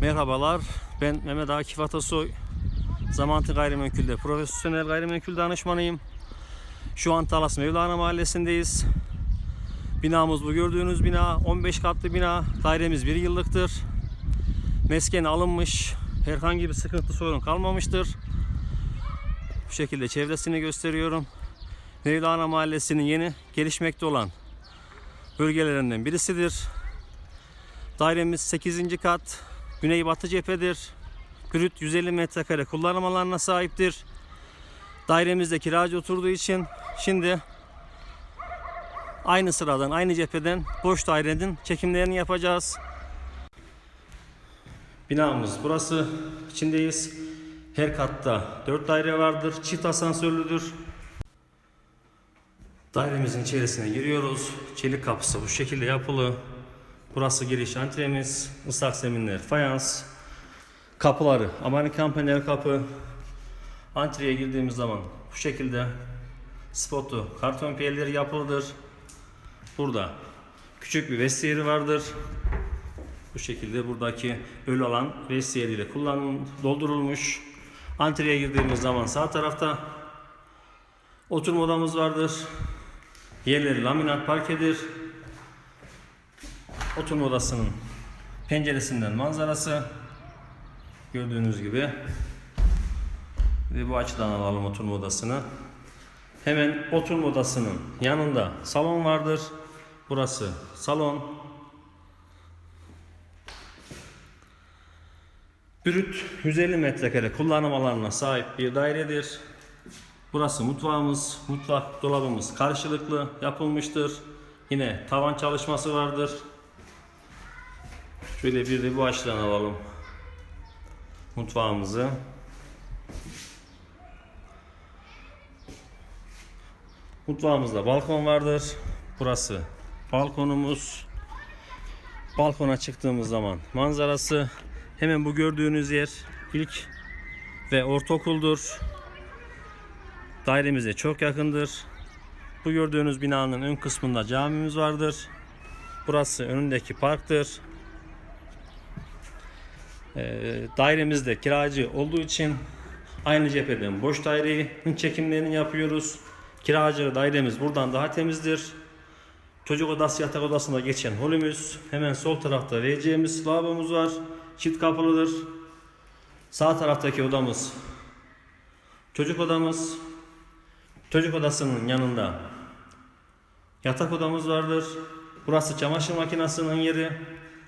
Merhabalar, ben Mehmet Akif Atasoy. Zamantı Gayrimenkul'de profesyonel gayrimenkul danışmanıyım. Şu an Talas Mevlana Mahallesi'ndeyiz. Binamız bu gördüğünüz bina, 15 katlı bina. Dairemiz bir yıllıktır. Mesken alınmış, herhangi bir sıkıntı sorun kalmamıştır. Bu şekilde çevresini gösteriyorum. Mevlana Mahallesi'nin yeni gelişmekte olan bölgelerinden birisidir. Dairemiz 8. kat. Güneybatı cephedir. Brüt 150 metrekare kullanım alanına sahiptir. Dairemizde kiracı oturduğu için şimdi aynı sıradan, aynı cepheden boş dairenin çekimlerini yapacağız. Binamız burası. İçindeyiz. Her katta 4 daire vardır. Çift asansörlüdür. Dairemizin içerisine giriyoruz. Çelik kapısı bu şekilde yapılı. Burası giriş antremiz, ıslak zeminler, fayans, kapıları, Amerikan panel kapı. Antreye girdiğimiz zaman bu şekilde spotu, karton piyerleri yapılıdır. Burada küçük bir vestiyeri vardır. Bu şekilde buradaki ölü alan vestiyeriyle kullanım doldurulmuş. Antreye girdiğimiz zaman sağ tarafta oturma odamız vardır. Yerleri laminat parkedir. Oturma odasının penceresinden manzarası gördüğünüz gibi ve bu açıdan alalım oturma odasını. Hemen oturma odasının yanında salon vardır. Burası salon. Brüt 150 metrekare kullanım alanına sahip bir dairedir. Burası mutfağımız, mutfak dolabımız karşılıklı yapılmıştır. Yine tavan çalışması vardır. Şöyle bir de bu açıdan alalım mutfağımızı. Mutfağımızda balkon vardır. Burası balkonumuz. Balkona çıktığımız zaman manzarası hemen bu gördüğünüz yer ilk ve ortaokuldur. Dairemize çok yakındır. Bu gördüğünüz binanın ön kısmında camimiz vardır. Burası önündeki parktır. Ee, dairemizde kiracı olduğu için aynı cepheden boş dairenin çekimlerini yapıyoruz. Kiracı dairemiz buradan daha temizdir. Çocuk odası yatak odasında geçen holümüz. Hemen sol tarafta WC'miz, lavabomuz var. Çift kapılıdır. Sağ taraftaki odamız çocuk odamız. Çocuk odasının yanında yatak odamız vardır. Burası çamaşır makinesinin yeri.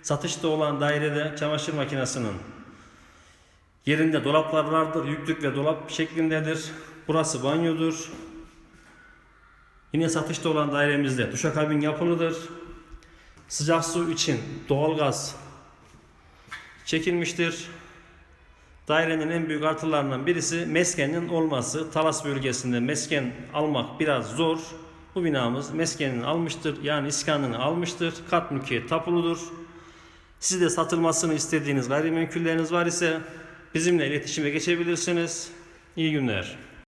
Satışta olan dairede çamaşır makinesinin yerinde dolaplar vardır. Yüklük ve dolap şeklindedir. Burası banyodur. Yine satışta olan dairemizde duşakabin yapılıdır. Sıcak su için doğalgaz çekilmiştir. Dairenin en büyük artılarından birisi meskenin olması. Talas bölgesinde mesken almak biraz zor. Bu binamız meskenini almıştır. Yani iskanını almıştır. Kat mülkiye tapuludur. Siz de satılmasını istediğiniz gayrimenkulleriniz var ise bizimle iletişime geçebilirsiniz. İyi günler.